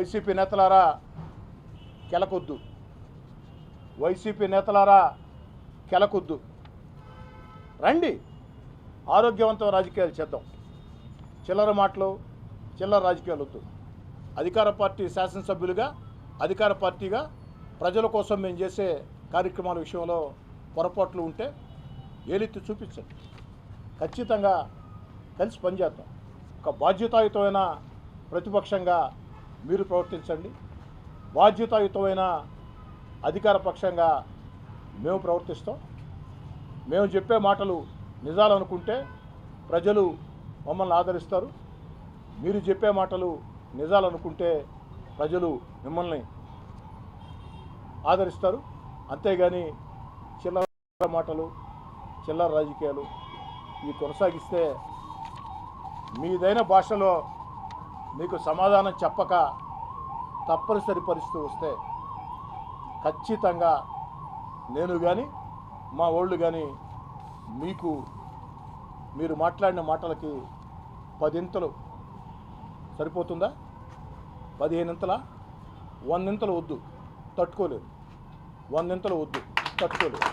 YCP నేతలారా కెలకొద్దు. YCP నేతలారా కెలకొద్దు. రండి ఆరోగ్యవంతం రాజకీయాలు చేద్దాం. చిల్లర మాటలు చిల్లర రాజకీయాలు వద్దు. అధికార పార్టీ శాసనసభ్యులుగా అధికార పార్టీగా ప్రజల కోసం మేము చేసే కార్యక్రమాల విషయంలో పొరపాట్లు ఉంటే ఏలెత్తి చూపించండి. ఖచ్చితంగా కలిసి పనిచేద్దాం. ఒక బాధ్యతాయుతమైన ప్రతిపక్షంగా మీరు ప్రవర్తించండి. బాధ్యతాయుతమైన అధికార పక్షంగా మేము ప్రవర్తిస్తాం. మేము చెప్పే మాటలు నిజాలనుకుంటే ప్రజలు మమ్మల్ని ఆదరిస్తారు. మీరు చెప్పే మాటలు నిజాలు అనుకుంటే ప్రజలు మిమ్మల్ని ఆదరిస్తారు. అంతేగాని చిల్లర మాటలు చిల్లర రాజకీయాలు ఇవి కొనసాగిస్తే మీదైన భాషలో మీకు సమాధానం చెప్పక తప్పనిసరి పరిస్థితి వస్తే ఖచ్చితంగా నేను కానీ మా వాళ్ళు కానీ మీకు మీరు మాట్లాడిన మాటలకి పదింతలు సరిపోతుందా? పదిహేనింతల? వందింతలు వద్దు తట్టుకోలేదు. వందింతలు వద్దు తట్టుకోలేదు.